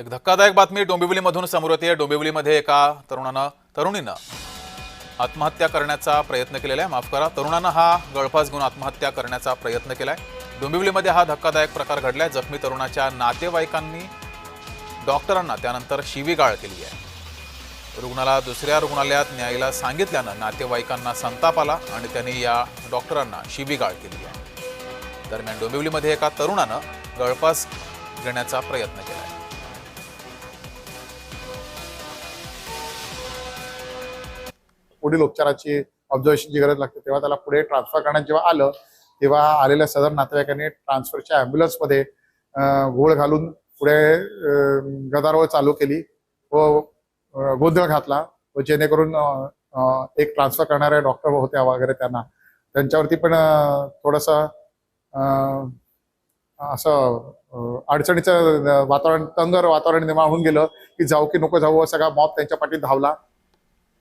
एक धक्कादायक बातमी डोंबिवलीमधून समोर येते. डोंबिवलीमध्ये एका तरुणानं तरुणीनं आत्महत्या करण्याचा प्रयत्न केलेला आहे. माफ करा तरुणानं हा गळफास घेऊन आत्महत्या करण्याचा प्रयत्न केला आहे डोंबिवलीमध्ये हा धक्कादायक प्रकार घडलाय. जखमी तरुणाच्या नातेवाईकांनी डॉक्टरांना त्यानंतर शिवीगाळ केली आहे. रुग्णाला दुसऱ्या रुग्णालयात न्यायला सांगितल्यानं नातेवाईकांना संताप आला आणि त्यांनी या डॉक्टरांना शिवीगाळ केली आहे. दरम्यान डोंबिवलीमध्ये एका तरुणानं गळफास घेण्याचा प्रयत्न केला आहे पुढील उपचाराची ऑब्झर्वेशनची गरज लागते तेव्हा त्याला पुढे ट्रान्सफर करण्यात जेव्हा आलं तेव्हा आलेल्या सदर नातेवाईकांनी ट्रान्सफरच्या ॲम्ब्युलन्समध्ये घोळ घालून पुढे गदारोळ चालू केली व गोंधळ घातला व जेणेकरून एक ट्रान्सफर करणारे डॉक्टर होत्या वगैरे त्यांना. त्यांच्यावरती पण अं, थोडंसं अं, असं अडचणीचं वातावरण तंगर वातावरण निर्माण होऊन गेलं की जाऊ की नको जाऊ सगळा मॉब त्यांच्या पाठीत धावला.